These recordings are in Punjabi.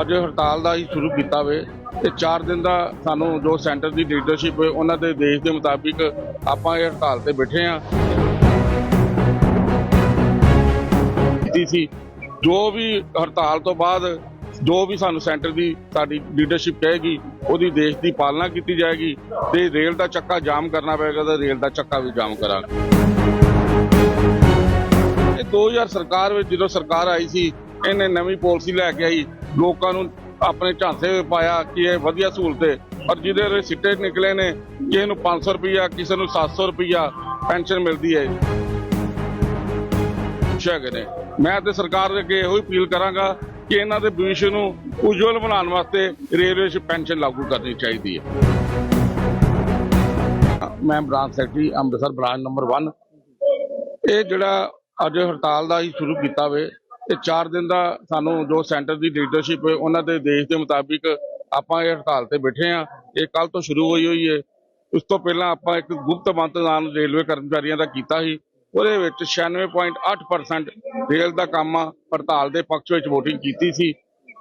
ਅੱਜ ਹੜਤਾਲ ਦਾ ਹੀ ਸ਼ੁਰੂ ਕੀਤਾ ਵੇ ਤੇ 4 ਦਿਨ ਦਾ ਸਾਨੂੰ ਜੋ ਸੈਂਟਰ ਦੀ ਲੀਡਰਸ਼ਿਪ ਹੈ ਉਹਨਾਂ ਦੇ ਦੇਸ਼ ਦੇ ਮੁਤਾਬਿਕ ਆਪਾਂ ਇਹ ਹੜਤਾਲ ਤੇ ਬੈਠੇ ਆ। ਸੀ। ਜੋ ਵੀ ਹੜਤਾਲ ਤੋਂ ਬਾਅਦ ਜੋ ਵੀ ਸਾਨੂੰ ਸੈਂਟਰ ਦੀ ਸਾਡੀ ਲੀਡਰਸ਼ਿਪ ਕਹੇਗੀ, ਉਹਦੀ ਦੇਸ਼ ਦੀ ਪਾਲਣਾ ਕੀਤੀ ਜਾਏਗੀ ਤੇ ਰੇਲ ਦਾ ਚੱਕਾ ਜਾਮ ਕਰਨਾ ਪਏਗਾ ਤਾਂ ਰੇਲ ਦਾ ਚੱਕਾ ਵੀ ਜਾਮ ਕਰਾਂਗੇ। ਇਹ 2000 ਸਰਕਾਰ ਵਿੱਚ ਜਦੋਂ ਸਰਕਾਰ ਆਈ ਸੀ ਇਹਨੇ ਨਵੀਂ ਪਾਲਿਸੀ ਲੈ ਕੇ ਆਈ। ਲੋਕਾਂ ਨੂੰ ਆਪਣੇ ਝਾਂਸੇ ਪਾਇਆ ਕਿ ਇਹ ਵਧੀਆ ਸਹੂਲਤ ਹੈ। ਪਰ ਜਿਹਦੇ ਦੇ ਸਿੱਟੇ ਨਿਕਲੇ ਨੇ, ਕਿਸੇ ਨੂੰ 500 ਰੁਪਇਆ ਕਿਸੇ ਨੂੰ 700 ਰੁਪਇਆ ਪੈਨਸ਼ਨ ਮਿਲਦੀ ਹੈ। ਹੈਗੇ ਨੇ। ਮੈਂ ਤੇ ਸਰਕਾਰ ਦੇ ਅੱਗੇ ਇਹੋ ਹੀ ਅਪੀਲ ਕਰਾਂਗਾ ਕਿ ਇਹਨਾਂ ਦੇ ਭਵਿੱਖ ਨੂੰ ਉਜਵਲ ਬਣਾਉਣ ਵਾਸਤੇ ਰੇਲਵੇ 'ਚ ਪੈਨਸ਼ਨ ਲਾਗੂ ਕਰਨੀ ਚਾਹੀਦੀ ਹੈ। ਮੈਂ branch secretary Amritsar branch number 1 ਇਹ ਜਿਹੜਾ ਅੱਜ ਹੜਤਾਲ ਦਾ ਹੀ ਸ਼ੁਰੂ ਕੀਤਾ ਵੇ ਤੇ 4 ਦਿਨ ਦਾ ਸਾਨੂੰ ਜੋ ਸੈਂਟਰ ਦੀ ਲੀਡਰਸ਼ਿਪ ਹੈ, ਉਹਨਾਂ ਦੇ ਦੇਸ਼ ਦੇ ਮੁਤਾਬਿਕ ਆਪਾਂ ਇਹ ਹੜਤਾਲ ਤੇ ਬੈਠੇ ਆ ਇਹ ਕੱਲ ਤੋਂ ਸ਼ੁਰੂ ਹੋਈ ਹੋਈ ਹੈ। ਉਸ ਤੋਂ ਪਹਿਲਾਂ ਆਪਾਂ ਇੱਕ ਗੁਪਤ ਮਤਦਾਨ ਰੇਲਵੇ ਕਰਮਚਾਰੀਆਂ ਦਾ ਕੀਤਾ ਸੀ। ਉਹਦੇ ਵਿੱਚ 96.8% ਰੇਲ ਦਾ ਕੰਮ ਹੜਤਾਲ ਦੇ ਪੱਖ ਵਿੱਚ VOTING ਕੀਤੀ ਸੀ।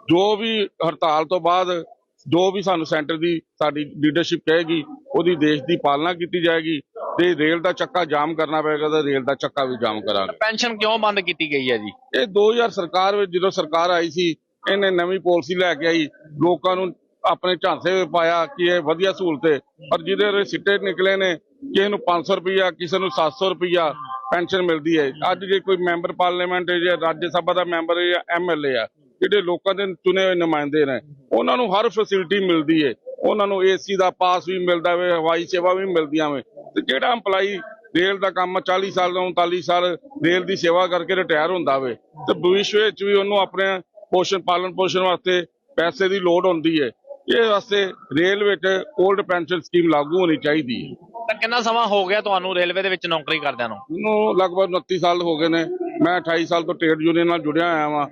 ਜੋ ਵੀ ਹੜਤਾਲ ਤੋਂ ਬਾਅਦ ਜੋ ਵੀ ਸਾਨੂੰ ਸੈਂਟਰ ਦੀ ਸਾਡੀ ਲੀਡਰਸ਼ਿਪ ਕਹੇਗੀ, ਉਹਦੀ ਦੇਸ਼ ਦੀ ਪਾਲਣਾ ਕੀਤੀ ਜਾਏਗੀ। ਤੇ ਰੇਲ ਦਾ ਚੱਕਾ ਜਾਮ ਕਰਨਾ ਪਏਗਾ ਤਾਂ ਰੇਲ ਦਾ ਚੱਕਾ ਵੀ ਜਾਮ ਕਰਾਂਗੇ। ਪੈਨਸ਼ਨ ਕਿਉਂ ਬੰਦ ਕੀਤੀ ਗਈ ਹੈ ਜੀ? ਇਹ 2000 ਸਰਕਾਰ ਵਿੱਚ ਜਦੋਂ ਸਰਕਾਰ ਆਈ ਸੀ ਇਹਨੇ ਨਵੀਂ ਪਾਲਿਸੀ ਲੈ ਕੇ ਆਈ। ਲੋਕਾਂ ਨੂੰ ਆਪਣੇ ਝਾਂਸੇ ਵਿੱਚ ਪਾਇਆ ਕਿ ਇਹ ਵਧੀਆ ਸਹੂਲਤ ਹੈ। ਪਰ ਜਿਹਦੇ ਦੇ ਸਿੱਟੇ ਨਿਕਲੇ ਨੇ ਕਿਸੇ ਨੂੰ 500 ਰੁਪਇਆ ਕਿਸੇ ਨੂੰ 700 ਰੁਪਇਆ ਪੈਨਸ਼ਨ ਮਿਲਦੀ ਹੈ। ਅੱਜ ਜੇ ਕੋਈ ਮੈਂਬਰ ਪਾਰਲੀਮੈਂਟ ਜਾਂ ਰਾਜ ਸਭਾ ਦਾ ਮੈਂਬਰ ਹੈ ਜਾਂ ਐਮਐਲਏ ਆ ਜਿਹੜੇ ਲੋਕਾਂ ਦੇ ਚੁਣੇ ਹੋਏ ਨੁਮਾਇੰਦੇ ਨੇ ਉਹਨਾਂ ਨੂੰ ਹਰ ਫੈਸਿਲਿਟੀ ਮਿਲਦੀ ਹੈ। ਉਹਨਾਂ ਨੂੰ ਏਸੀ ਦਾ ਪਾਸ ਵੀ ਮਿਲਦਾ ਵੇ ਹਵਾਈ ਸੇਵਾ ਵੀ ਮਿਲਦੀਆਂ ਵੇ। ਤੇ ਜਿਹੜਾ EMPLOYE ਰੇਲ ਦਾ ਕੰਮ 40 ਸਾਲ ਤੋਂ 39 ਸਾਲ ਰੇਲ ਦੀ ਸੇਵਾ ਕਰਕੇ ਰਿਟਾਇਰ ਹੁੰਦਾ ਵੇ ਤੇ ਭਵਿੱਖ ਵਿੱਚ ਵੀ ਉਹਨੂੰ ਆਪਣੇ ਪੋਸ਼ਣ ਪਾਲਣ ਪੋਸ਼ਣ ਵਾਸਤੇ ਪੈਸੇ ਦੀ ਲੋੜ ਹੁੰਦੀ ਹੈ ਇਹ ਵਾਸਤੇ ਰੇਲ ਵਿੱਚ 올ਡ ਪੈਨਸ਼ਨ ਸਕੀਮ ਲਾਗੂ ਹੋਣੀ ਚਾਹੀਦੀ ਹੈ ਤਾਂ ਕਿੰਨਾ ਸਮਾਂ ਹੋ ਗਿਆ ਤੁਹਾਨੂੰ ਰੇਲਵੇ ਦੇ ਵਿੱਚ ਨੌਕਰੀ ਕਰਦਿਆਂ ਨੂੰ? ਮੈਨੂੰ ਲਗਭਗ 29 ਸਾਲ ਹੋ ਗਏ ਨੇ। ਮੈਂ 28 ਸਾਲ ਤੋਂ ਟ੍ਰੇਡ ਯੂਨੀਅਨ ਨਾਲ ਜੁੜਿਆ ਹੋਇਆ ਵਾਂ।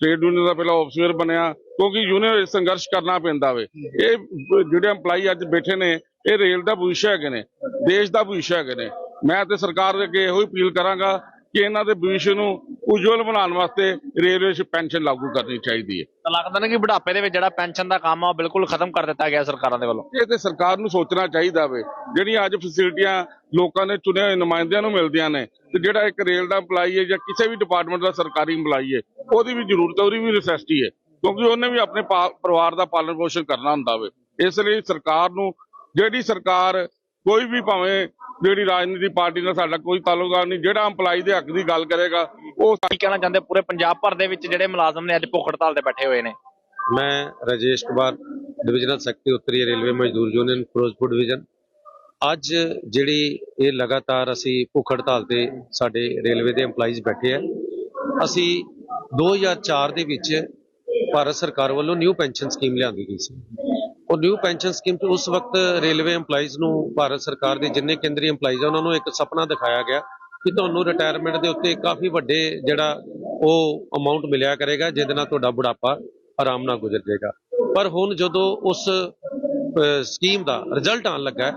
ਟ੍ਰੇਡ ਯੂਨੀਅਨ ਦਾ ਪਹਿਲਾਂ ਆਫਸਰ ਬਣਿਆ ਕਿਉਂਕਿ ਯੂਨੀਅਨ ਸੰਘਰਸ਼ ਕਰਨਾ ਪੈਂਦਾ ਵੇ। ਇਹ ਜਿਹੜੇ EMPLOYE ਅੱਜ ਬੈਠੇ ਨੇ ਇਹ ਰੇਲ ਦਾ ਭਵਿੱਖ ਹੈਗੇ ਨੇ ਦੇਸ਼ ਦਾ ਭਵਿੱਖ ਹੈਗੇ ਨੇ। ਮੈਂ ਤੇ ਸਰਕਾਰ ਦੇ ਅੱਗੇ ਇਹੋ ਹੀ ਅਪੀਲ ਕਰਾਂਗਾ ਕਿ ਇਹਨਾਂ ਦੇ ਭਵਿੱਖ ਨੂੰ ਉਜਵਲ ਬਣਾਉਣ ਵਾਸਤੇ ਰੇਲਵੇ 'ਚ ਪੈਨਸ਼ਨ ਲਾਗੂ ਕਰਨੀ ਚਾਹੀਦੀ ਹੈ। ਤਾਂ ਲੱਗਦਾ ਨਾ ਕਿ ਬੁਢਾਪੇ ਦੇ ਵਿੱਚ ਜਿਹੜਾ ਪੈਨਸ਼ਨ ਦਾ ਕੰਮ ਆ ਉਹ ਬਿਲਕੁਲ ਖਤਮ ਕਰ ਦਿੱਤਾ ਗਿਆ ਸਰਕਾਰਾਂ ਦੇ ਵੱਲੋਂ। ਇਹ ਤੇ ਸਰਕਾਰ ਨੂੰ ਸੋਚਣਾ ਚਾਹੀਦਾ ਵੇ। ਜਿਹੜੀਆਂ ਅੱਜ ਫੈਸਿਲਿਟੀਆਂ ਲੋਕਾਂ ਦੇ ਚੁਣੇ ਹੋਏ ਨੁਮਾਇੰਦਿਆਂ ਨੂੰ ਮਿਲਦੀਆਂ ਨੇ ਤੇ ਜਿਹੜਾ ਇੱਕ ਰੇਲ ਦਾ EMPLOYE ਹੈ ਜਾਂ ਕਿਸੇ ਵੀ ਡਿਪਾਰਟਮੈਂਟ ਦਾ ਸਰਕਾਰੀ EMPLOYE ਹੈ ਉਹਦੀ ਵੀ ਜ਼ਰੂਰਤ ਹੈ ਉਹਦੀ ਵੀ ਨੈਸੈਸਿਟੀ ਹੈ। ਕਿਉਂਕਿ ਉਹਨੇ ਵੀ ਆਪਣੇ ਪਰਿਵਾਰ ਦਾ ਪਾਲਣ ਪੋਸ਼ਣ ਕਰਨਾ ਹੁੰਦਾ ਵੇ। ਇਸ ਲਈ ਸਰਕਾਰ ਨੂੰ ਜਿਹੜੀ ਸਰਕਾਰ ਕੋਈ ਵੀ ਭਾਵੇਂ ਜਿਹੜੀ ਰਾਜਨੀਤੀ ਪਾਰਟੀ ਨਾਲ ਸਾਡਾ ਕੋਈ ਤਾਲੁਕਾਤ ਨਹੀਂ ਜਿਹੜਾ EMPLOYE ਦੇ ਹੱਕ ਦੀ ਗੱਲ ਕਰੇਗਾ ਉਹ ਕੀ ਕਹਿਣਾ ਚਾਹੁੰਦੇ ਪੂਰੇ ਪੰਜਾਬ ਭਰ ਦੇ ਵਿੱਚ ਜਿਹੜੇ ਮੁਲਾਜ਼ਮ ਨੇ ਅੱਜ ਭੁੱਖ ਹੜਤਾਲ ਤੇ ਬੈਠੇ ਹੋਏ ਨੇ। ਮੈਂ Rajesh Kumar divisional secretary Uttari railway Mazdoor union Firozpur division ਅੱਜ ਜਿਹੜੀ ਇਹ ਲਗਾਤਾਰ ਅਸੀਂ ਭੁੱਖ ਹੜਤਾਲ ਤੇ ਸਾਡੇ ਰੇਲਵੇ ਦੇ EMPLOYEES ਬੈਠੇ ਆ ਅਸੀਂ 2004 ਦੇ ਵਿੱਚ ਭਾਰਤ ਸਰਕਾਰ ਵੱਲੋਂ ਨਿਊ ਪੈਨਸ਼ਨ ਸਕੀਮ ਲਿਆਂਦੀ ਗਈ ਸੀ। ਉਹ ਨਿਊ ਪੈਨਸ਼ਨ ਸਕੀਮ ਤੇ ਉਸ ਵਕਤ ਰੇਲਵੇ EMPLOYEES ਨੂੰ ਭਾਰਤ ਸਰਕਾਰ ਦੇ ਜਿੰਨੇ ਕੇਂਦਰੀ EMPLOYEES ਆ, ਉਹਨਾਂ ਨੂੰ ਇੱਕ ਸੁਪਨਾ ਦਿਖਾਇਆ ਗਿਆ ਕਿ ਤੁਹਾਨੂੰ ਰਿਟਾਇਰਮੈਂਟ ਦੇ ਉੱਤੇ ਕਾਫੀ ਵੱਡੇ ਜਿਹੜਾ ਉਹ ਅਮਾਉਂਟ ਮਿਲਿਆ ਕਰੇਗਾ, ਜਿਹਦੇ ਨਾਲ ਤੁਹਾਡਾ ਬੁਢਾਪਾ ਆਰਾਮ ਨਾਲ ਗੁਜ਼ਰ ਜਾਏਗਾ। ਪਰ ਹੁਣ ਜਦੋਂ ਉਸ ਸਕੀਮ ਦਾ ਰਿਜ਼ਲਟ ਆਉਣ ਲੱਗਾ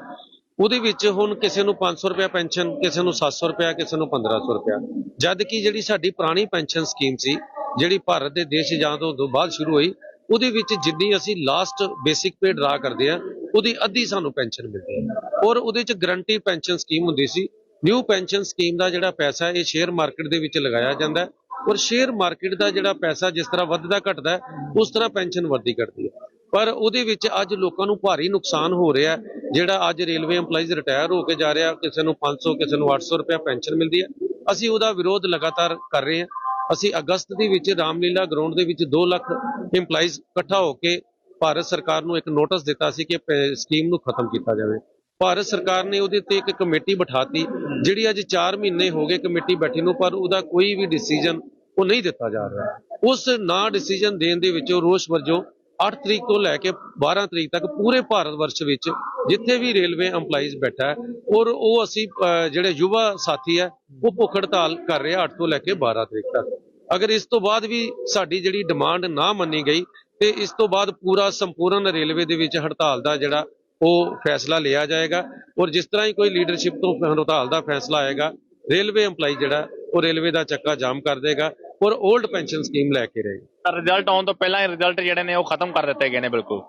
ਉਹਦੇ ਵਿੱਚ ਹੁਣ ਕਿਸੇ ਨੂੰ 500 ਰੁਪਏ ਪੈਨਸ਼ਨ ਕਿਸੇ ਨੂੰ 700 ਰੁਪਏ ਕਿਸੇ ਨੂੰ 1500 ਰੁਪਏ ਜਦ ਕਿ ਜਿਹੜੀ ਸਾਡੀ ਪੁਰਾਣੀ ਪੈਨਸ਼ਨ ਸਕੀਮ ਸੀ, ਜਿਹੜੀ ਭਾਰਤ ਦੇ ਦੇਸ਼ ਆਜ਼ਾਦ ਹੋਣ ਤੋਂ ਬਾਅਦ ਸ਼ੁਰੂ ਹੋਈ ਉਹਦੇ ਵਿੱਚ ਜਿੰਨੀ ਅਸੀਂ ਲਾਸਟ ਬੇਸਿਕ ਪੇ ਡਰਾ ਕਰਦੇ ਆ ਉਹਦੀ ਅੱਧੀ ਸਾਨੂੰ ਪੈਨਸ਼ਨ ਮਿਲਦੀ ਹੈ। ਔਰ ਉਹਦੇ ਚ ਗਰੰਟੀ ਪੈਨਸ਼ਨ ਸਕੀਮ ਹੁੰਦੀ ਸੀ। ਨਿਊ ਪੈਨਸ਼ਨ ਸਕੀਮ ਦਾ ਜਿਹੜਾ ਪੈਸਾ ਇਹ ਸ਼ੇਅਰ ਮਾਰਕੀਟ ਦੇ ਵਿੱਚ ਲਗਾਇਆ ਜਾਂਦਾ ਔਰ ਸ਼ੇਅਰ ਮਾਰਕੀਟ ਦਾ ਜਿਹੜਾ ਪੈਸਾ ਜਿਸ ਤਰ੍ਹਾਂ ਵੱਧਦਾ ਘਟਦਾ ਉਸ ਤਰ੍ਹਾਂ ਪੈਨਸ਼ਨ ਵੱਧਦੀ ਘਟਦੀ ਹੈ। ਪਰ ਉਹਦੇ ਵਿੱਚ ਅੱਜ ਲੋਕਾਂ ਨੂੰ ਭਾਰੀ ਨੁਕਸਾਨ ਹੋ ਰਿਹਾ ਜਿਹੜਾ ਅੱਜ ਰੇਲਵੇ EMPLOYEES ਰਿਟਾਇਰ ਹੋ ਕੇ ਜਾ ਰਿਹਾ, ਕਿਸੇ ਨੂੰ 500 ਕਿਸੇ ਨੂੰ 800 ਰੁਪਏ ਪੈਨਸ਼ਨ ਮਿਲਦੀ ਹੈ। ਅਸੀਂ ਉਹਦਾ ਵਿਰੋਧ ਲਗਾਤਾਰ ਕਰ ਰਹੇ ਹਾਂ। ਅਸੀਂ ਅਗਸਤ ਦੇ ਵਿੱਚ ਰਾਮਲੀਲਾ ਗਰਾਊਂਡ ਦੇ ਵਿੱਚ 2 ਲੱਖ EMPLOYEES ਇਕੱਠਾ ਹੋ ਕੇ ਭਾਰਤ ਸਰਕਾਰ ਨੂੰ ਇੱਕ ਨੋਟਿਸ ਦਿੱਤਾ ਸੀ ਕਿ ਸਕੀਮ ਨੂੰ ਖਤਮ ਕੀਤਾ ਜਾਵੇ। ਭਾਰਤ ਸਰਕਾਰ ਨੇ ਉਹਦੇ ਤੇ ਇੱਕ ਕਮੇਟੀ ਬਿਠਾਤੀ, ਜਿਹੜੀ ਅੱਜ 4 ਮਹੀਨੇ ਹੋ ਗਏ ਕਮੇਟੀ ਬੈਠੀ ਨੂੰ, ਪਰ ਉਹਦਾ ਕੋਈ ਵੀ ਡਿਸੀਜਨ ਉਹ ਨਹੀਂ ਦਿੱਤਾ ਜਾ ਰਿਹਾ। ਉਸ ਨਾ ਡਿਸੀਜਨ ਦੇਣ ਦੇ ਵਿੱਚੋਂ ਰੋਸ ਵਜੋਂ 8 ਤਰੀਕ ਤੋਂ ਲੈ ਕੇ 12 ਤਰੀਕ ਤੱਕ ਪੂਰੇ ਭਾਰਤ ਵਰਸ਼ ਵਿੱਚ ਜਿੱਥੇ ਵੀ ਰੇਲਵੇ EMPLOYEES ਬੈਠਾ ਹੈ, ਔਰ ਉਹ ਅਸੀਂ ਜਿਹੜੇ ਯੁਵਾ ਸਾਥੀ ਹੈ, ਉਹ ਭੁੱਖ ਹੜਤਾਲ ਕਰ ਰਹੇ ਆ 8 ਤੋਂ ਲੈ ਕੇ 12 ਤਰੀਕ ਤੱਕ। ਅਗਰ ਇਸ ਤੋਂ ਬਾਅਦ ਵੀ ਸਾਡੀ ਜਿਹੜੀ ਡਿਮਾਂਡ ਨਾ ਮੰਨੀ ਗਈ, ਤੇ ਇਸ ਤੋਂ ਬਾਅਦ ਪੂਰਾ ਸੰਪੂਰਨ ਰੇਲਵੇ ਦੇ ਵਿੱਚ ਹੜਤਾਲ ਦਾ ਜਿਹੜਾ ਉਹ ਫੈਸਲਾ ਲਿਆ ਜਾਏਗਾ, ਔਰ ਜਿਸ ਤਰ੍ਹਾਂ ਹੀ ਕੋਈ ਲੀਡਰਸ਼ਿਪ ਤੋਂ ਹੜਤਾਲ ਦਾ ਫੈਸਲਾ ਆਏਗਾ, ਰੇਲਵੇ EMPLOYEE ਜਿਹੜਾ, ਉਹ ਰੇਲਵੇ ਦਾ ਚੱਕਾ ਜਾਮ ਕਰ ਦੇਗਾ ਔਰ 올ਡ ਪੈਨਸ਼ਨ ਸਕੀਮ ਲੈ ਕੇ ਰਹੇ। ਰਿਜ਼ਲਟ ਆਉਣ ਤੋਂ ਪਹਿਲਾਂ ਹੀ ਰਿਜ਼ਲਟ ਜਿਹੜੇ ਨੇ ਉਹ ਖਤਮ ਕਰ ਦਿੱਤੇ ਗਏ ਨੇ ਬਿਲਕੁਲ।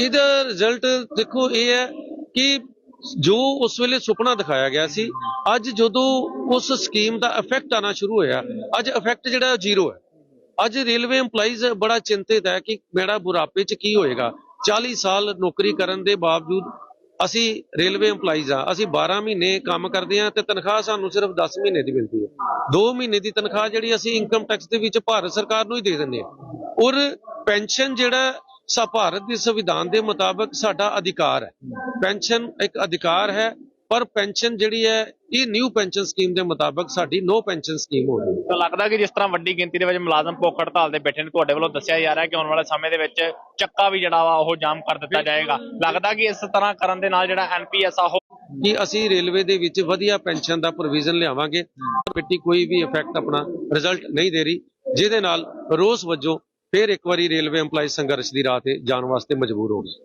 ਇਹਦਾ ਰਿਜ਼ਲਟ ਦੇਖੋ ਇਹ ਹੈ ਕਿ ਜੋ ਉਸ ਵੇਲੇ ਸੁਪਨਾ ਦਿਖਾਇਆ ਗਿਆ ਸੀ ਅੱਜ ਜਦੋਂ ਉਸ ਸਕੀਮ ਦਾ ਇਫੈਕਟ ਆਣਾ ਸ਼ੁਰੂ ਹੋਇਆ ਅੱਜ ਇਫੈਕਟ ਜਿਹੜਾ ਜ਼ੀਰੋ ਹੈ। ਅੱਜ ਰੇਲਵੇ EMPLOYEES ਬੜਾ ਚਿੰਤਿਤ ਹੈ ਕਿ ਮੇਰਾ ਬੁਢਾਪੇ 'ਚ ਕੀ ਹੋਏਗਾ? 40 ਸਾਲ ਨੌਕਰੀ ਕਰਨ ਦੇ ਬਾਵਜੂਦ ਅਸੀਂ ਰੇਲਵੇ EMPLOYEES ਆ ਅਸੀਂ 12 ਮਹੀਨੇ ਕੰਮ ਕਰਦੇ ਹਾਂ ਤੇ ਤਨਖਾਹ ਸਾਨੂੰ ਸਿਰਫ 10 ਮਹੀਨੇ ਦੀ ਮਿਲਦੀ ਹੈ। 2 ਮਹੀਨੇ ਦੀ ਤਨਖਾਹ ਜਿਹੜੀ ਅਸੀਂ ਇਨਕਮ ਟੈਕਸ ਦੇ ਵਿੱਚ ਭਾਰਤ ਸਰਕਾਰ ਨੂੰ ਹੀ ਦੇ ਦਿੰਦੇ ਹਾਂ। ਔਰ ਪੈਨਸ਼ਨ ਜਿਹੜਾ ਸਾ, ਭਾਰਤ ਦੇ ਸੰਵਿਧਾਨ ਦੇ ਮੁਤਾਬਕ ਸਾਡਾ ਅਧਿਕਾਰ ਹੈ। ਪੈਨਸ਼ਨ ਇੱਕ ਅਧਿਕਾਰ ਹੈ ਪਰ ਪੈਨਸ਼ਨ ਜਿਹੜੀ ਹੈ ਇਹ ਨਿਊ ਪੈਨਸ਼ਨ ਸਕੀਮ ਦੇ ਮੁਤਾਬਕ ਸਾਡੀ ਨੋ ਪੈਨਸ਼ਨ ਸਕੀਮ ਹੋ ਗਈ। ਤਾਂ ਲੱਗਦਾ ਕਿ ਜਿਸ ਤਰ੍ਹਾਂ ਵੱਡੀ ਗਿਣਤੀ ਦੇ ਵਿੱਚ ਮੁਲਾਜ਼ਮ ਭੁੱਖ ਹੜਤਾਲ ਤੇ ਬੈਠੇ ਨੇ ਤੁਹਾਡੇ ਵੱਲੋਂ ਦੱਸਿਆ ਜਾ ਰਿਹਾ ਕਿ ਆਉਣ ਵਾਲੇ ਸਮੇਂ ਦੇ ਵਿੱਚ ਚੱਕਾ ਵੀ ਜਿਹੜਾ ਵਾ ਉਹ ਜਾਮ ਕਰ ਦਿੱਤਾ ਜਾਏਗਾ। ਲੱਗਦਾ ਕਿ ਇਸ ਤਰ੍ਹਾਂ ਕਰਨ ਦੇ ਨਾਲ ਜਿਹੜਾ ਐਨਪੀਐਸ ਆ ਉਹ ਕਿ ਅਸੀਂ ਰੇਲਵੇ ਦੇ ਵਿੱਚ ਵਧੀਆ ਪੈਨਸ਼ਨ ਦਾ ਪ੍ਰੋਵੀਜ਼ਨ ਲਿਆਵਾਂਗੇ ਪਿੱਟੀ ਕੋਈ ਵੀ ਇਫੈਕਟ ਆਪਣਾ ਰਿਜ਼ਲਟ ਨਹੀਂ ਦੇ ਰਹੀ। ਜਿਹਦੇ ਨਾਲ ਰੋਸ ਵਜੋਂ ਫਿਰ ਇੱਕ ਵਾਰੀ ਰੇਲਵੇ EMPLOYEES ਸੰਘਰਸ਼ ਦੀ ਰਾਹ ਤੇ ਜਾਣ ਵਾਸਤੇ ਮਜਬੂਰ ਹੋ ਗਏ।